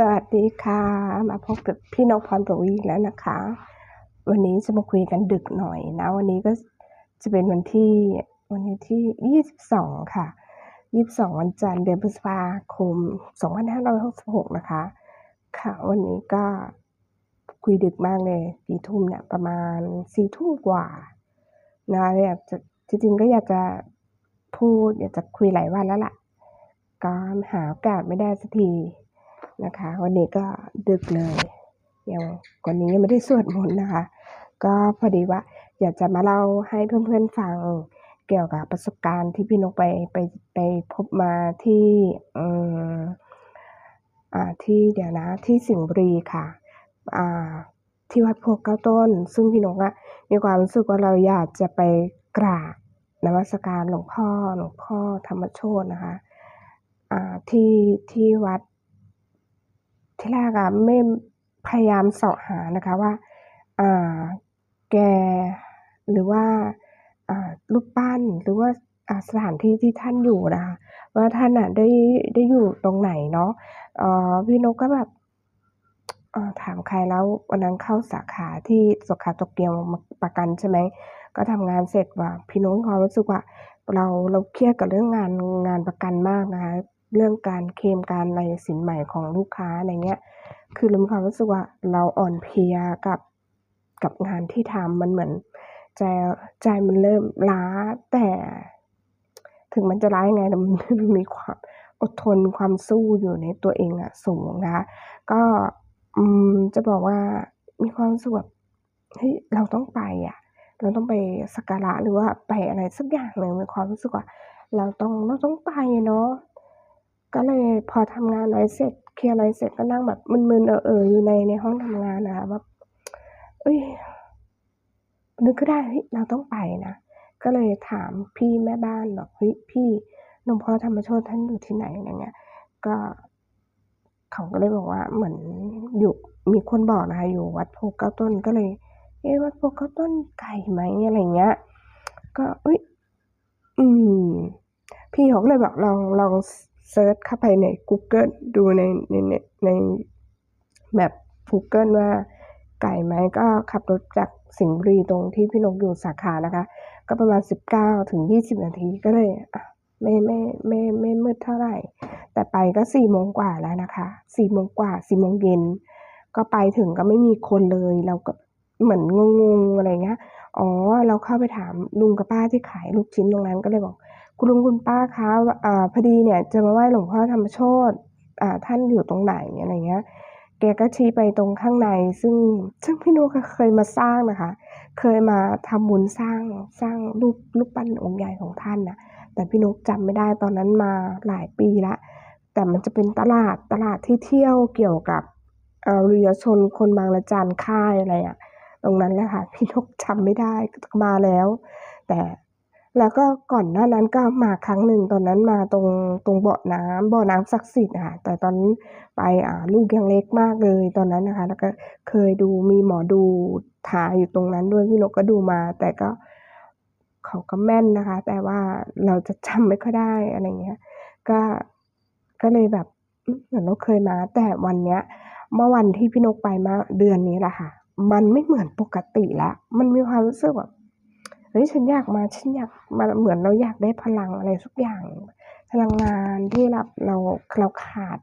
สวัสดีค่ะ มาพบกับพี่นกพรประวีแล้วนะคะ วันนี้จะมาคุยกันดึกหน่อยนะ วันนี้ก็จะเป็นวันที่วันที่ 22 ค่ะ 22 วันจันทร์เดือนพฤษภาคม 2566 นะคะ ค่ะ วันนี้ก็คุยดึกมากเลยสี่ทุ่มเนี่ยประมาณสี่ทุ่มกว่านะอยากจะจริงๆก็อยากจะพูดอยากจะคุยหลายวันแล้วล่ะ ก็หาโอกาสไม่ได้สักที นะคะ วันนี้ก็ดึกเลยยังวันนี้ยังไม่ได้สวดมนต์นะคะ ก็พอดีว่า อยากจะมาเล่าให้เพื่อนๆฟังเกี่ยวกับประสบการณ์ที่พี่นกไปไปไปพบมาที่อืมอ่าที่เดี๋ยวนะที่สิงห์บุรีค่ะ อ่าที่วัดโพเก้าต้น ซึ่งพี่นกอะมีความรู้สึกว่าเราอยากจะไปกราบนมัสการหลวงพ่อหลวงพ่อธรรมโชตนะคะ อ่าที่ที่วัด ที่แรกอะไม่พยายามเสาะหานะคะว่าอ่าแกหรือว่าอ่ารูปปั้นหรือว่าสถานที่ที่ท่านอยู่นะคะว่าท่านอะได้ได้อยู่ตรงไหนเนาะพี่นกก็แบบถามใครแล้ววันนั้นเข้าสาขาที่สาขาโตเกียวมาประกันใช่ไหมก็ทำงานเสร็จว่าพี่นกมีความรู้สึกว่าเราเราเครียดกับเรื่องงานงานประกันมากนะคะ เรื่องการเคลมการอะไรสินใหม่ของลูกค้าอะไรเงี้ย คือเรามีความรู้สึกว่าเราอ่อนเพลียกับกับงานที่ทำมันเหมือนใจใจมันเริ่มล้าแต่ ถึงมันจะล้ายังไงแต่มันมีความอดทนความสู้อยู่ในตัวเองอะสูงนะคะก็จะบอกว่ามีความรู้สึกแบบเฮ้ยเราต้องไปอะเราต้องไปสักการะหรือว่าไปอะไรสักอย่างหนึ่งมีความรู้สึกว่า เราต้องเราต้องไปเนาะ ก็เลยพอทำงานอะไรเสร็จเคลียร์อะไรเสร็จก็นั่งแบบมึนๆเออๆอยู่ในในห้องทำงานนะคะแบบเอ้ยนึกขึ้นได้เฮ้ยเราต้องไปนะก็เลยถามพี่แม่บ้านบอกเฮ้ยพี่หลวงพ่อธรรมโชติท่านอยู่ที่ไหนอะไรเงี้ย ก็เขาก็เลยบอกว่าเหมือนอยู่มีคนบอกนะคะอยู่วัดโพเก้าต้นก็เลย เอ๊ะวัดโพเก้าต้นไกลไหมอะไรเงี้ย ก็เอ้ยอืม พี่เขาก็เลยบอกลองลอง เซิร์ชเข้าไปใน Google ดูในในในในแมป Google ว่าไกลไหมก็ขับรถจากสิงห์บุรีตรงที่พี่นกอยู่สาขานะคะ ก็ประมาณ 19ถึง20 นาทีก็เลยอะไม่ไม่ไม่ไม่มืดเท่าไหร่ แต่ไปก็4โมงกว่าแล้วนะคะ4โมงกว่า4โมงเย็น ก็ไปถึงก็ไม่มีคนเลยเราก็เหมือนงงๆอะไรเงี้ย อ๋อ เราเข้าไปถามลุงกับป้าที่ขายลูกชิ้นตรงนั้นก็เลยบอก คุณลุงคุณป้าคะอ่าพอดีเนี่ยจะมาไหว้หลวงพ่อธรรมโชตอ่าท่านอยู่ตรงไหนอะไรเงี้ยแกก็ชี้ไปตรงข้างใน ซึ่งซึ่งพี่นุกเคยมาสร้างนะคะ เคยมาทำบุญสร้างสร้างรูปรูปปั้นองค์ใหญ่ของท่านนะแต่พี่นุกจำไม่ได้ตอนนั้นมาหลายปีละ แต่มันจะเป็นตลาดตลาดที่เที่ยวเกี่ยวกับเอ่อเรือชนคนบางละจันค่ายอะไรอะตรงนั้นแหละค่ะพี่นกจำไม่ได้มาแล้ว แต่ แล้วก็ก่อนหน้านั้นก็มาครั้งหนึ่งตอนนั้นมาตรงตรงเบาะน้ำบ่อน้ำศักดิ์สิทธิ์ค่ะแต่ตอนนไปอ่าลูกยังเล็กมากเลยตอนนั้นนะคะ แล้วก็เคยดูมีหมอดูถ่ายอยู่ตรงนั้นด้วยพี่นกก็ดูมา แต่ก็เขาก็แม่นนะคะ แต่ว่าเราจะจำไม่ค่อยได้อะไรเงี้ย ก็ก็เลยแบบเหมือนเราเคยมา แต่วันเนี้ย เมื่อวันที่พี่นกไปมาเดือนนี้แหละค่ะ มันไม่เหมือนปกติล้วมันมีความรู้สึกแบบ ฮ้ยฉันอยากมาฉันอยากมาเหมือนเราอยากได้พลังอะไรสักอย่าง พลังงานที่เราเราเราขาด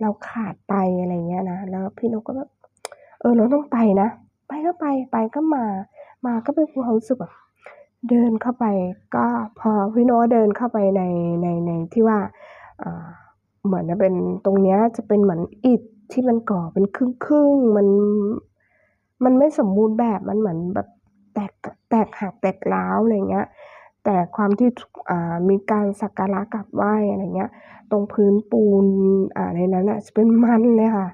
เราขาดไปอะไรเงี้ยนะแล้วพี่นกก็แบบเออเราต้องไปนะไปก็ไปไปก็มา มาก็เป็นความรู้สึกแบบเดินเข้าไปก็พอพี่โนเดินเข้าไปในในในที่ว่าอ่าเหมือนจะเป็นตรงเนี้ยจะเป็นเหมือนอิฐที่มันก่อเป็นครึ่งๆมันมันไม่สมบูรณ์แบบมันเหมือนแบบ แตกหักแตกร้าวอะไรเงี้ยแต่ความที่มีการสักการะกราบไหว้อะไรเงี้ย ตรงพื้นปูนในนั้นอะจะเป็นมันเลยค่ะ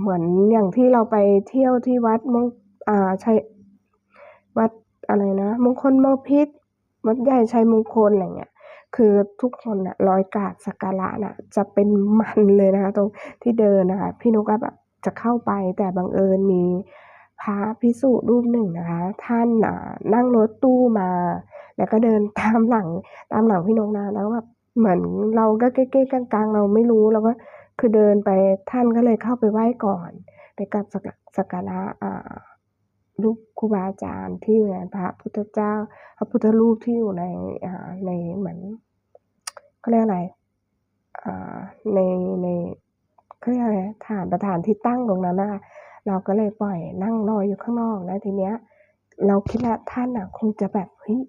เหมือนอย่างที่เราไปเที่ยวที่วัดมงอ่าชัยวัดอะไรนะมงคลเมาพิษวัดใหญ่ชัยมงคลอะไรเงี้ยคือทุกคนน่ะรอยกาบสักการะน่ะจะเป็นมันเลยนะคะ ตรงที่เดินนะคะ พี่นุกก็แบบจะเข้าไปแต่บังเอิญมี พระภิกษุรูปหนึ่งนะคะ ท่านอ่านั่งรถตู้มา แล้วก็เดินตามหลังตามหลังพี่นกนะแล้วแบบเหมือนเราก็เก้ๆกลางๆ เราไม่รู้เราก็คือเดินไปท่านก็เลยเข้าไปไหว้ก่อน ไปกราบสักการะอ่ารูปครูบาอาจารย์ที่อยู่ในพระพุทธเจ้า พระพุทธรูปที่อยู่ในอ่าในเหมือนเขาเรียกอะไรอ่าในในเขาเรียกอะไรฐานประธานที่ตั้งตรงนั้นนะคะ เราก็เลยปล่อยนั่งรออยู่ข้างนอกแล้วทีเนี้ย เราคิดว่าท่านอะ คงจะแบบเฮ้ย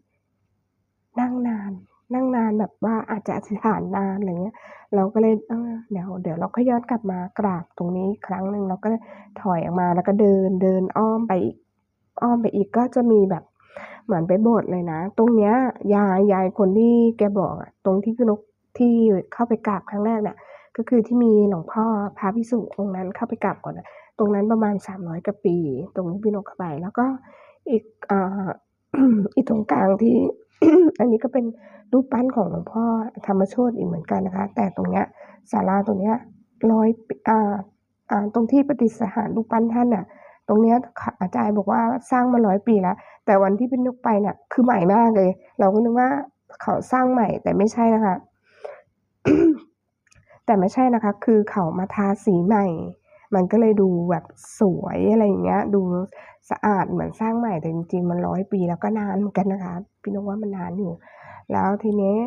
นั่งนาน นั่งนานแบบว่าอาจจะอธิษฐานนานอะไรเงี้ย เราก็เลยเออเดี๋ยวเดี๋ยวเราก็ย้อนกลับมากราบตรงนี้ครั้งหนึ่งเราก็ถอยออกมาแล้วก็เดินเดินอ้อมไปอีกอ้อมไปอีกก็จะมีแบบเหมือนไปโบสถ์เลยนะ ตรงเนี้ยยายยายคนที่แกบอกอะตรงที่พี่นกที่เข้าไปกราบครั้งแรกเนี่ยก็คือที่มีหลวงพ่อพระพิสุองค์นั้นเข้าไปกราบก่อนนะ ตรงนั้นประมาณสามร้อยกว่าปี ตรงที่พี่นกเข้าไป แล้วก็อีกอ่าอีกตรงกลางที่ อันนี้ก็เป็นรูปปั้นของหลวงพ่อธรรมโชติอีกเหมือนกันนะคะ แต่ตรงเนี้ยศาลาตรงเนี้ยร้อยอ่าอ่าตรงที่ประดิษฐานรูปปั้นท่านน่ะ ตรงเนี้ยอาจารย์บอกว่าสร้างมาร้อยปีแล้ว แต่วันที่พี่นกไปเนี่ยคือใหม่มากเลย เราก็นึกว่าเขาสร้างใหม่แต่ไม่ใช่นะคะ แต่ไม่ใช่นะคะ คือเขามาทาสีใหม่ มันก็เลยดูแบบสวยอะไรอย่างเงี้ย ดูสะอาดเหมือนสร้างใหม่แต่จริงๆ มันร้อยปีแล้วก็นานเหมือนกันนะคะ พี่นกว่ามันนานอยู่ แล้วทีนี้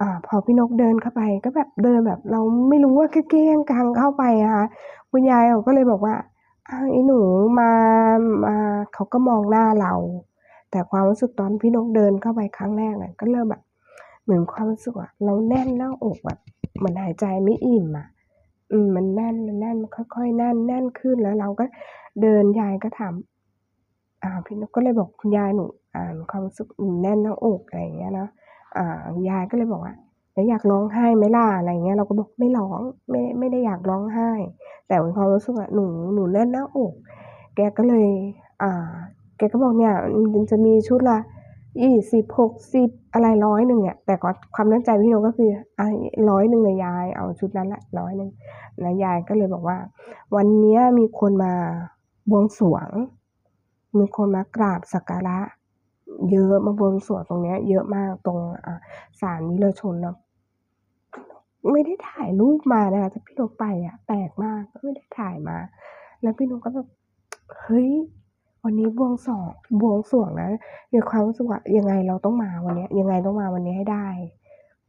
อ่าพอพี่นกเดินเข้าไปก็แบบเดินแบบเราไม่รู้ว่าเก้งๆกลางเข้าไปนะคะคุณยายเขาก็เลยบอกว่าอ้าวไอ้หนูมามาเขาก็มองหน้าเรา แต่ความรู้สึกตอนพี่นกเดินเข้าไปครั้งแรกเนี่ยก็เริ่มแบบเหมือนความรู้สึกว่าเราแน่นหน้าอกแบบเหมือนหายใจไม่อิ่มอะ อืมมันแน่นมันแน่นมันค่อยๆแน่นแน่นขึ้นแล้วเราก็เดินยายก็ถามอ่าพี่นกก็เลยบอกคุณยายหนูอ่าความรู้สึกหนูแน่นหน้าอกอะไรอย่างเงี้ยเนาะอ่ายายก็เลยบอกว่าแล้วอยากร้องไห้ไหมล่ะอะไรเงี้ยเราก็บอกไม่ร้องไม่ไม่ได้อยากร้องไห้ แต่ความรู้สึกว่าหนูหนูแน่นหน้าอก แกก็เลย อ่า แกก็บอกเนี่ยมันจะมีชุดละ ยี่สิบหกสิบอะไรร้อยหนึ่งเนี่ยแต่ก็ความตั้งใจพี่นกก็คืออะร้อยหนึ่งเลยยายเอาชุดนั้นแหละร้อยหนึ่งแล้วยายก็เลยบอกว่า วันนี้มีคนมาบวงสรวง มีคนมากราบสักการะ เยอะมาบวงสรวงตรงเนี้ย เยอะมากตรงอ่าศาลวิรชนเนาะไม่ได้ถ่ายรูปมานะคะแต่พี่นกไปอะแปลกมากก็ไม่ได้ถ่ายมา แล้วพี่นกก็แบบเฮ้ย วันนี้บวงสรวงบวงสวงนะมีความรู้สึกว่ายังไงเราต้องมาวันนี้ยังไงต้องมาวันนี้ให้ได้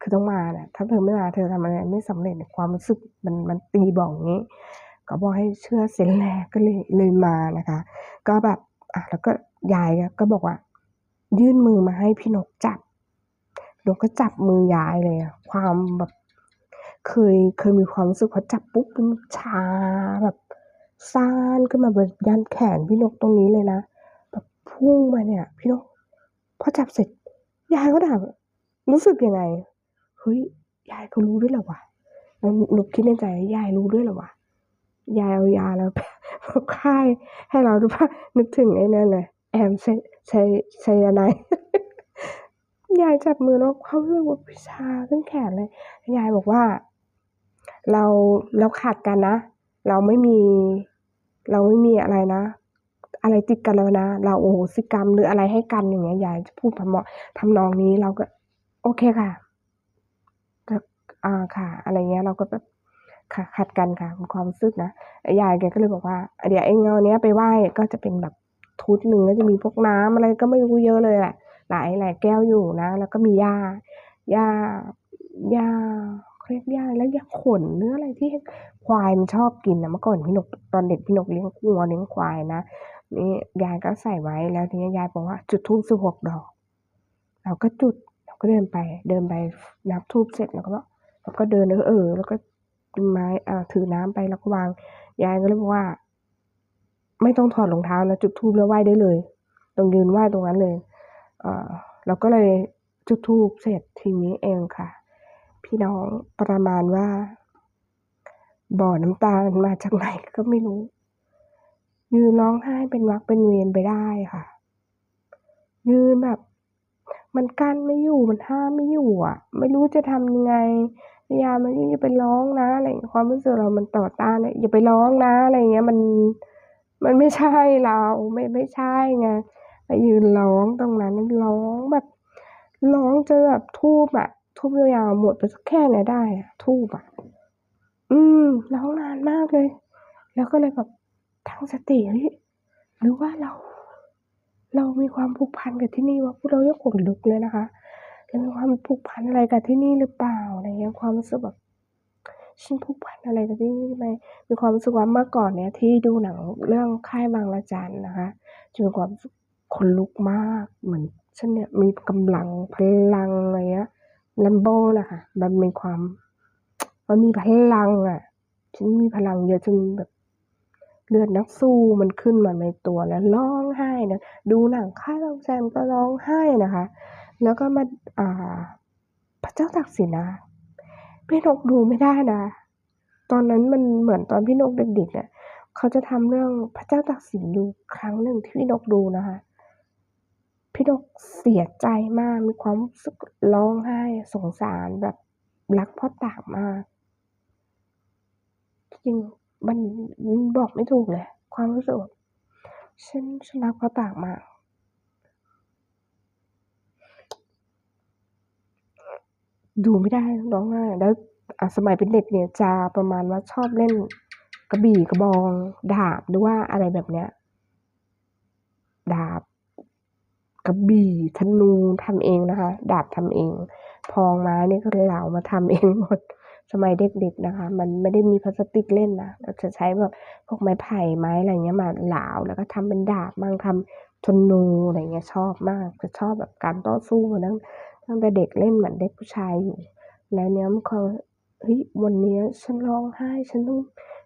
คือต้องมาน่ะถ้าเธอไม่มาเธอทำอะไรไม่สำเร็จความรู้สึกมันมันตีบอกงี้ ก็บอกให้เชื่อเซนส์แรกก็เลยเลยมานะคะ ก็แบบอะแล้วก็ยายก็บอกว่า ยื่นมือมาให้พี่นกจับนกก็จับมือยายเลยความแบบ เคยเคยมีความรู้สึกพอจับปุ๊บมันชาแบบ ซ่านขึ้นมาแบบยันแขนพี่นกตรงนี้เลยนะแบบพุ่งมาเนี่ย พี่นกพอจับเสร็จยายก็ถามรู้สึกยังไงเฮ้ยยายเขารู้ด้วยเหรอวะแล้วนกคิดในใจยายรู้ด้วยเหรอวะยายเอายาแล้วค่ายให้เราดูว่านึกถึงไอ้นั่นเลยแอมใช้ใช้ใช้อะไรยายจับมือแล้วความรู้สึกว่าชาขึ้นแขนเลย ยายบอกว่า เราเราขาดกันนะ เราไม่มี เราไม่มีอะไรนะ อะไรติดกันแล้วนะ เราโอโหสิกรรมหรืออะไรให้กันอย่างเงี้ยยายจะพูดทำเหมาะทำนองนี้เราก็ โอเคค่ะแต่อ่าค่ะ อะไรเงี้ยเราก็แบบค่ะขัดกันค่ะความรู้สึกนะยายแกก็เลยบอกว่าเดี๋ยวไอ้เงาเนี้ยไปไหว้ก็จะเป็นแบบทุดหนึ่งแล้วจะมีพวกน้ำอะไรก็ไม่รู้เยอะเลยแหละหลายหลายแก้วอยู่นะ แล้วก็มีหญ้าหญ้าหญ้า เขาเรียกหญ้าแล้วหญ้าขนเนื้ออะไรที่ควายมันชอบกินนะเมื่อก่อนพี่นกตอนเด็กพี่นกเลี้ยงวัวเลี้ยงควายนะนี่ยายก็ใส่ไว้แล้วทีนี้ยายบอกว่า จุดธูปสิบหกดอก เราก็จุดเราก็เดินไปเดินไปนับธูปเสร็จแล้วก็เราก็เดินเออเออแล้วก็ไม้อ่าถือน้ำไปแล้วก็วางยายก็เลยบอกว่า ไม่ต้องถอดรองเท้านะจุดธูปแล้วไหว้ได้เลยตรงยืนไหว้ตรงนั้นเลยเออเราก็เลยจุดธูปเสร็จทีนี้เองค่ะ พี่น้องประมาณว่า บ่อน้ำตาลมาจากไหนก็ไม่รู้ ยืนร้องไห้เป็นวักเป็นเวรไปได้ค่ะ ยืนแบบ มันกั้นไม่อยู่มันห้ามไม่อยู่อะ ไม่รู้จะทำยังไงพยายามมันอย่าไปร้องนะอะไรอย่างความรู้สึกเรามันต่อต้านเลยอย่าไปร้องนะอะไรเงี้ยมันมันไม่ใช่เราไม่ไม่ใช่ไงไปยืนร้องตรงนั้นร้องแบบร้องจนแบบทูบอะ ทูบยาวๆหมดไปสักแค่ไหนได้อะทูบอะอืมร้องนานมากเลย แล้วก็เลยแบบตั้งสติเฮ้ยหรือว่าเรา เรามีความผูกพันกับที่นี่วะพวกเรายังขนลุกเลยนะคะเรามีความผูกพันอะไรกับที่นี่หรือเปล่าอะไรเงี้ยความรู้สึกแบบฉันผูกพันอะไรกับที่นี่ไหมมีความรู้สึกว่าเมื่อก่อนเนี่ยที่ดูหนังเรื่องค่ายบางระจันนะคะจะมีความรู้สึกขนลุกมากเหมือนฉันเนี่ยมีกำลังพลังอะไรเงี้ย ลัมโบนะคะมันมีความมันมีพลังอะ ฉันมีพลังเยอะจนแบบเลือดนักสู้มันขึ้นมาในตัวแล้วร้องไห้นะดูหนังค่ายบางแซมก็ร้องไห้นะคะ แล้วก็มาอ่า พระเจ้าตากสินนะพี่นกดูไม่ได้นะ ตอนนั้นมันเหมือนตอนพี่นกเด็กๆเนี่ยเขาจะทำเรื่องพระเจ้าตากสินอยู่ครั้งหนึ่งที่พี่นกดูนะคะ พี่นกเสียใจมาก มีความรู้สึกร้องไห้สงสารแบบรักพ่อตากมาก จริงๆมันมันบอกไม่ถูกเลย ความรู้สึกฉันฉันรักพ่อตากมากดูไม่ได้ร้องไห้แล้วสมัยเป็นเด็กเนี่ยจะประมาณว่าชอบเล่นกระบี่กระบอง ดาบหรือว่าอะไรแบบเนี้ย ดาบ กระบี่ธนูทำเองนะคะ ดาบทำเอง พองไม้นี่ก็เหลามาทำเองหมด สมัยเด็กๆนะคะ มันไม่ได้มีพลาสติกเล่นนะเราจะใช้แบบพวกไม้ไผ่ไม้อะไรเงี้ยมาเหลาแล้วก็ทำเป็นดาบบ้างทำธนูอะไรเงี้ยชอบมากจะชอบแบบการต่อสู้มาตั้งตั้งแต่เด็กเล่นเหมือนเด็กผู้ชายอยู่ แล้วเนี้ยมันก็เฮ้ยวันนี้ฉันร้องไห้ฉันต้อง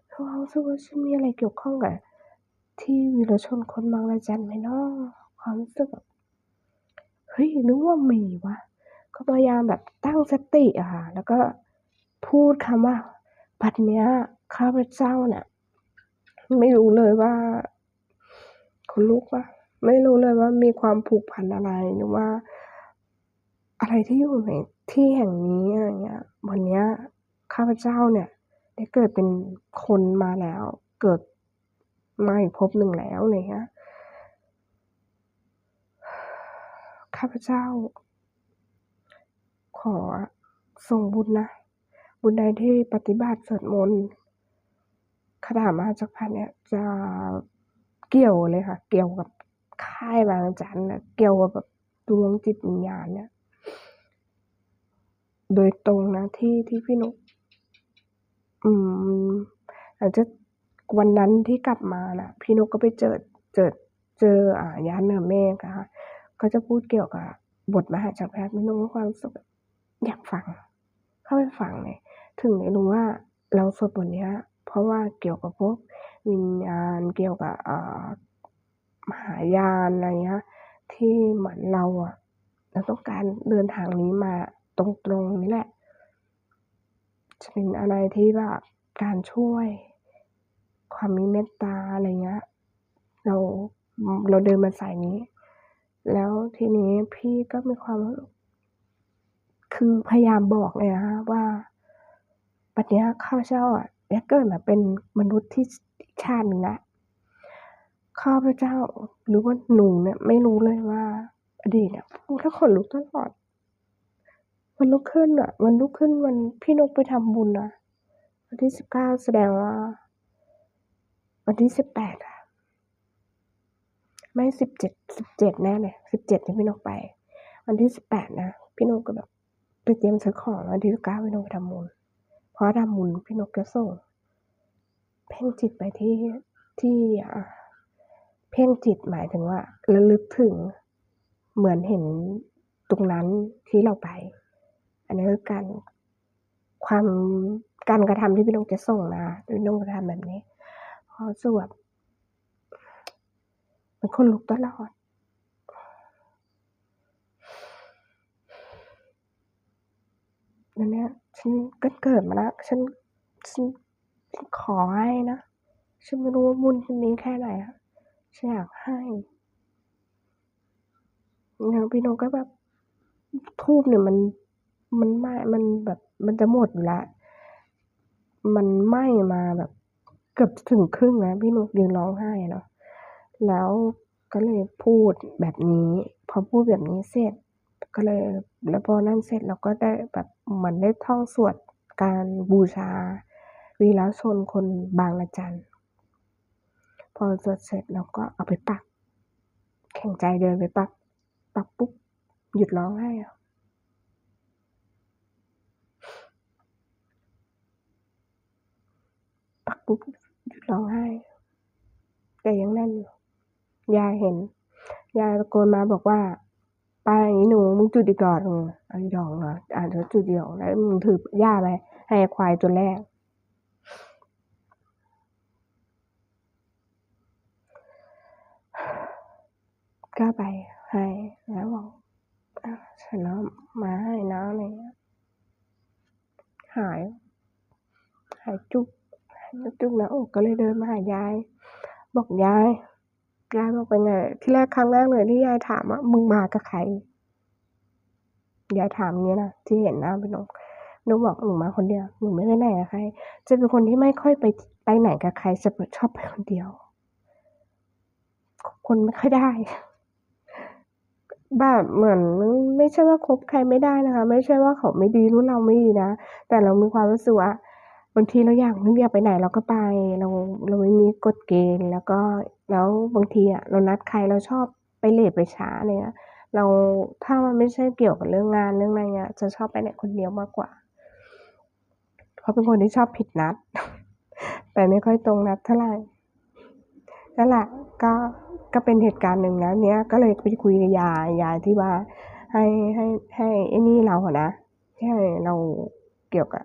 เขารู้สึกว่าฉันมีอะไรเกี่ยวข้องกับที่วีรชนคนบางระจันไหมเนาะความรู้สึกแบบ เฮ้ยนึกว่ามีวะก็พยายามแบบตั้งสติอะค่ะ แล้วก็พูดคำว่าบัดเนี้ยข้าพเจ้าเนี่ยไม่รู้เลยว่าคนลุกว่าไม่รู้เลยว่ามีความผูกพันอะไรหรือว่า อะไรที่อยู่ในที่แห่งนี้อะไรเงี้ย วันเนี้ยข้าพเจ้าเนี่ย ได้เกิดเป็นคนมาแล้ว เกิดมาอีกภพหนึ่งแล้วอะไรเงี้ย ข้าพเจ้า ขอส่งบุญนะ บุญใดที่ปฏิบัติสวดมนต์คาถามาจักพรรดิเนี่ยจะเกี่ยวเลยค่ะ เกี่ยวกับค่ายบางจันนะเกี่ยวกับแบบดวงจิตวิญญาณเนี่ย โดยตรงนะที่ที่พี่นุกอืมหลังจากวันนั้นที่กลับมาน่ะพี่นุกก็ไปเจอเจอเจออ่ายานเนือเมฆอะ ค่ะก็จะพูดเกี่ยวกับบทมหาจักรพรรดิพี่นกมีความสึกแบบอยากฟัง เข้าไปฟังเลยถึงได้รู้ว่าเราสวดบทเนี้ยเพราะว่าเกี่ยวกับพวกวิญญาณเกี่ยวกับอ่ามหายานอะไรเงี้ยที่เหมือนเราอะเราต้องการเดินทางนี้มาตรงๆนี่แหละ จะเป็นอะไรที่แบบการช่วย ความมีเมตตาอะไรเงี้ยเราเราเดินมาสายนี้ แล้วทีนี้พี่ก็มีความ คือพยายามบอกเลยนะว่าปัจเนี้ยข้าเจ้าอะได้เกิดมาเป็นมนุษย์ที่ชาติหนึ่งละข้าพเจ้าหรือว่าหนูเนี่ย ไม่รู้เลยว่า อดีตเนี่ยพูดแล้วขนลุกตลอดวันลุกขึ้นอะวันลุกขึ้นวันพี่นกไปทำบุญอะวันที่สิบเก้าแสดงว่า วันที่สิบแปดอะ ไม่สิบเจ็ดสิบเจ็ดแน่เลยสิบเจ็ดที่พี่นกไป วันที่สิบแปดนะ พี่นกก็แบบไปเตรียมซื้อของวันที่สิบเก้าพี่นกไปทำบุญเพราะทำบุญพี่นกจะส่ง เพ่งจิตไปที่ที่อ่าเพ่งจิตหมายถึงว่าระลึกถึงเหมือนเห็นตรงนั้นที่เราไป อันนี้คือการความการกระทำที่พี่นกจะส่งนะพี่นกจะทำแบบนี้เพราะสวด มันคนลุกตลอดอันเนี้ยฉันก็เกิดมาแล้วฉันฉันขอให้นะ ฉันไม่รู้ว่าบุญฉันนี้แค่ไหนอะฉันอยากให้อย่างพี่นกก็แบบทูบเนี่ยมันมันไหม้มันแบบมันจะหมดอยู่ล้วมันไหม้มาแบบเกือบถึงครึ่งแล้วพี่นกยืนร้องไห้เนาะ แล้วก็เลยพูดแบบนี้ พอพูดแบบนี้เสร็จ ก็เลยแล้วพอนั่นเสร็จเราก็ได้แบบเหมือนได้ท่องสวดการบูชา วีรชนคนบางระจันพอสวดเสร็จเราก็เอาไปปัก แข็งใจเดินไปปัก ปักปุ๊บหยุดร้องไห้ปักปุ๊บหยุดร้องไห้ แต่ยังแน่นอยู่ ยายเห็น ยายตะโกนมาบอกว่าไปอย่างนี้หนูมึงจุดอีกดอกหนึ่งเอาอีกดอกเหรออ่าเดี๋ยวจุดเดียวแล้วมึงถือย่าไปให้ควายตัวแรก ก็ไปให้แล้วบอกอ้าวฉันเอามาให้นะอะไรเงี้ยหาย หายจุกหายจุกหนะอกก็เลยเดินมาหายาย บอกยาย ยายบอกเป็นไง ที่แรกครั้งแรกเลยที่ยายถามว่ามึงมากับใคร ยายถามอย่างนี้ยนะที่เห็นหน้าพี่นกหนูบอกหนูมาคนเดียวหนูไม่ไปไหนกับใคร จะเป็นคนที่ไม่ค่อยไปไปไหนกับใครจะชอบไปคนเดียว คนไม่ค่อยได้แบบเหมือนไม่ใช่ว่าคบใครไม่ได้นะคะ ไม่ใช่ว่าเขาไม่ดีหรือเราไม่ดีนะแต่เรามีความรู้สึกว่า บางทีเราอยากนึกอยากไปไหนเราก็ไป เราเราไม่มีกฎเกณฑ์แล้วก็แล้วบางทีอะเรานัดใครเราชอบไปเลตไปช้าเนี่ยเราถ้ามันไม่ใช่เกี่ยวกับเรื่องงานเรื่องอะไรเงี้ยจะชอบไปไหนคนเดียวมากกว่า เพราะเป็นคนที่ชอบผิดนัด แต่ไม่ค่อยตรงนัดเท่าไหร่นั่นแหละก็ก็เป็นเหตุการณ์หนึ่งนะเนี้ยก็เลยไปคุยกับยายยายที่ว่าให้ให้ให้ไอ้นี่เราอะนะให้เราเกี่ยวกับ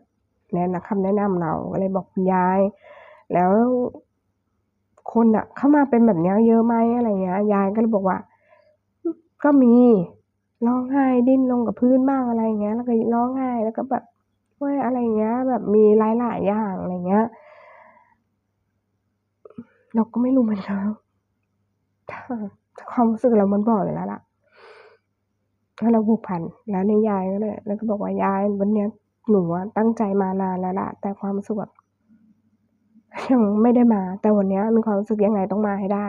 แนะนำคำแนะนำเราก็เลยบอกคุณยาย แล้วคนอะเข้ามาเป็นแบบนี้เยอะไหมอะไรเงี้ย ยายก็เลยบอกว่า ก็มีร้องไห้ดิ้นลงกับพื้นบ้างอะไรเงี้ย แล้วก็ร้องไห้แล้วก็แบบว่าอะไรเงี้ย แบบมีหลายๆอย่างอะไรเงี้ย เราก็ไม่รู้เหมือนกันถ้าความรู้สึกเรามันบอกเลยแล้วล่ะถ้าเราผูกพันแล้วในยายก็เลยแล้วก็บอกว่ายายวันเนี้ย หนูตั้งใจมานานแล้วละแต่ความสุขยังไม่ได้มา แต่วันนี้มีความรู้สึกยังไงต้องมาให้ได้